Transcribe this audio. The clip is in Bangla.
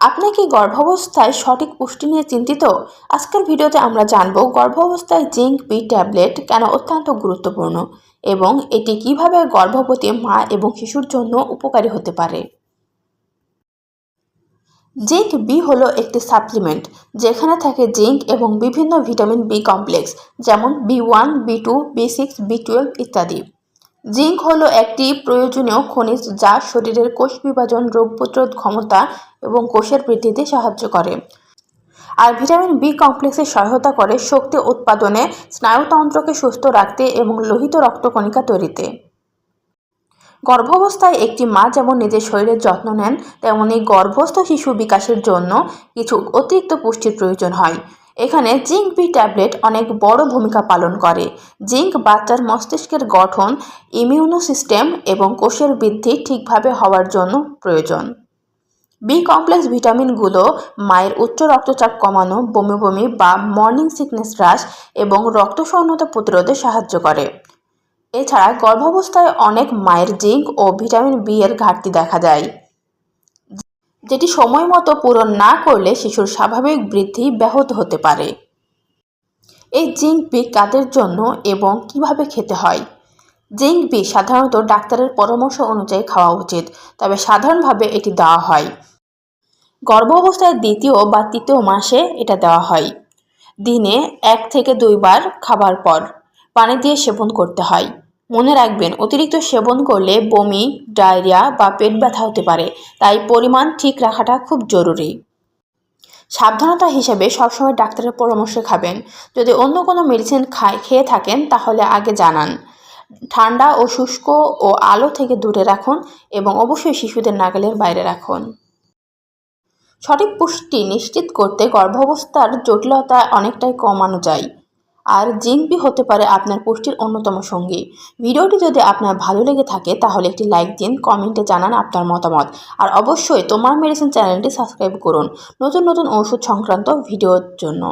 আপনি কি গর্ভাবস্থায় সঠিক পুষ্টি নিয়ে চিন্তিত? আজকের ভিডিওতে আমরা জানব গর্ভাবস্থায় জিঙ্ক, বি ট্যাবলেট কেন অত্যন্ত গুরুত্বপূর্ণ এবং এটি কীভাবে গর্ভবতী মা এবং শিশুর জন্য উপকারী হতে পারে। জিঙ্ক, বি হলো একটি সাপ্লিমেন্ট যেখানে থাকে জিঙ্ক এবং বিভিন্ন ভিটামিন বি কমপ্লেক্স যেমন B one, B two, B six, B twelve ইত্যাদি। জিঙ্ক হলো একটি প্রয়োজনীয় খনিজ যা শরীরের কোষ বিভাজন, রোগ প্রতিরোধ ক্ষমতা এবং কোষের বৃদ্ধিতে সাহায্য করে। আর ভিটামিন বি কমপ্লেক্সে সহায়তা করে শক্তি উৎপাদনে স্নায়ুতন্ত্রকে সুস্থ রাখতে এবং লোহিত রক্তকণিকা তৈরিতে। গর্ভাবস্থায় একটি মা যেমন নিজের শরীরের যত্ন নেন, তেমনি গর্ভস্থ শিশু বিকাশের জন্য কিছু অতিরিক্ত পুষ্টির প্রয়োজন হয়। এখানে জিঙ্ক বি ট্যাবলেট অনেক বড় ভূমিকা পালন করে। জিঙ্ক বাচ্চার মস্তিষ্কের গঠন, ইমিউনো সিস্টেম এবং কোষের বৃদ্ধি ঠিকভাবে হওয়ার জন্য প্রয়োজন। বি কমপ্লেক্স ভিটামিনগুলো মায়ের উচ্চ রক্তচাপ কমানো, বমি বমি বা মর্নিং সিকনেস হ্রাস এবং রক্তশূন্যতা প্রতিরোধে সাহায্য করে। এছাড়া গর্ভাবস্থায় অনেক মায়ের জিঙ্ক ও ভিটামিন বি এর ঘাটতি দেখা যায়। যেটি সময় মতো পূরণ না করলে শিশুর স্বাভাবিক বৃদ্ধি ব্যাহত হতে পারে। এই জিঙ্ক বি কাদের জন্য এবং কীভাবে খেতে হয়? জিঙ্ক বি সাধারণত ডাক্তারের পরামর্শ অনুযায়ী খাওয়া উচিত, তবে সাধারণভাবে এটি দেওয়া হয়। গর্ভ অবস্থায় দ্বিতীয় বা তৃতীয় মাসে এটা দেওয়া হয়। দিনে এক থেকে দুইবার খাবার পর পানি দিয়ে সেবন করতে হয়। মনে রাখবেন, অতিরিক্ত সেবন করলে বমি, ডায়রিয়া বা পেট ব্যথা হতে পারে, তাই পরিমাণ ঠিক রাখাটা খুব জরুরি। সাবধানতা হিসেবে সবসময় ডাক্তারের পরামর্শে খাবেন। যদি অন্য কোনো মেডিসিন খায়, খেয়ে থাকেন, তাহলে আগে জানান। ঠান্ডা ও শুষ্ক ও আলো থেকে দূরে রাখুন এবং অবশ্যই শিশুদের নাগালের বাইরে রাখুন। সঠিক পুষ্টি নিশ্চিত করতে গর্ভাবস্থার জটিলতা অনেকটাই কমানো যায়। আর জিঙ্কবি হতে পারে আপনার পুষ্টির অন্যতম সঙ্গী। ভিডিওটি যদি আপনার ভালো লেগে থাকে, তাহলে একটি লাইক দিন, কমেন্টে জানান আপনার মতামত। আর অবশ্যই তোমার মেডিসিন চ্যানেলটি সাবস্ক্রাইব করুন নতুন নতুন ওষুধ সংক্রান্ত ভিডিওর জন্য।